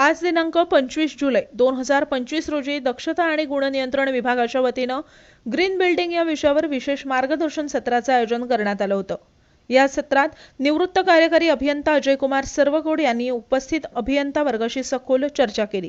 आज दिनांक पंचवीस जुलै दोन हजार पंचवीस रोजी दक्षता आणि गुणनियंत्रण विभागाच्या वतीनं ग्रीन बिल्डिंग या विषयावर विशेष मार्गदर्शन सत्राचं आयोजन करण्यात आलं होतं. या सत्रात निवृत्त कार्यकारी अभियंता अजयकुमार सर्वगोड यांनी उपस्थित अभियंता वर्गाशी सखोल चर्चा केली.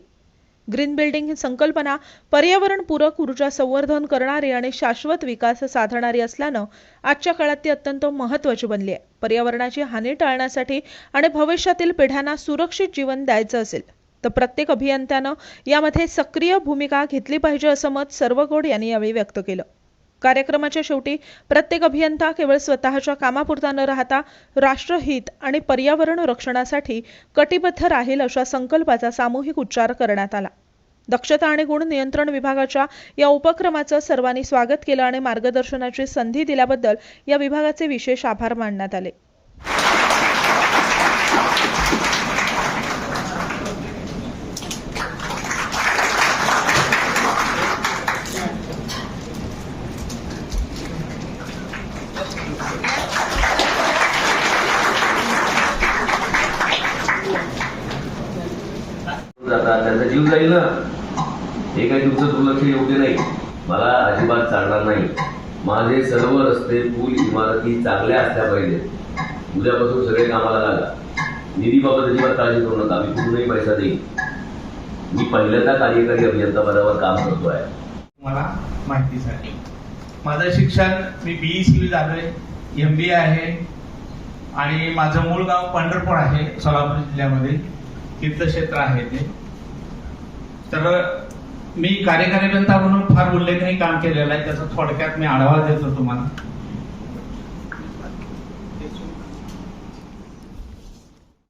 ग्रीन बिल्डिंग ही संकल्पना पर्यावरणपूरक ऊर्जा संवर्धन करणारी आणि शाश्वत विकास साधणारी असल्यानं आजच्या काळात ती अत्यंत महत्वाची बनली आहे. पर्यावरणाची हानी टाळण्यासाठी आणि भविष्यातील पिढ्यांना सुरक्षित जीवन द्यायचं असेल. तर प्रत्येक अभियंत्यानं यामध्ये सक्रिय भूमिका घेतली पाहिजे असं मत सर्वकोड यांनी यावेळी व्यक्त केलं. कार्यक्रमाच्या शेवटी प्रत्येक अभियंता केवळ स्वतःच्या कामापुरता न राहता राष्ट्रहित आणि पर्यावरण रक्षणासाठी कटिबद्ध राहील अशा संकल्पाचा सामूहिक उच्चार करण्यात आला. दक्षता आणि गुण नियंत्रण विभागाच्या या उपक्रमाचं सर्वांनी स्वागत केलं आणि मार्गदर्शनाची संधी दिल्याबद्दल या विभागाचे विशेष आभार मानण्यात आले. त्यांचा जीव जाईल ना? हे काही तुमचं दुर्लक्ष योग्य नाही. मला अजिबात चालणार नाही. माझे सर्व रस्ते पूल इमारती चांगल्या असल्या पाहिजे. उद्यापासून सगळे कामाला लागा. निधीबाबत अजिबात काळजी करू नका. मी कुठूनही पैसा देईन. मी पहिल्यांदा कार्यकारी अभियंता पदावर काम करतोय मला माहितीसाठी. माझं शिक्षण मी बीई सी झालोय. एम बी ए आहे. आणि माझं मूळ गाव पंढरपूर आहे सोलापूर जिल्ह्यामध्ये. तीर्थक्षेत्र आहे ते. तर मी कार्यकारी अभियंता म्हणून फार उल्लेखनीय काम केलेलं आहे. त्याचा थोडक्यात मी आढावा देतो तुम्हाला.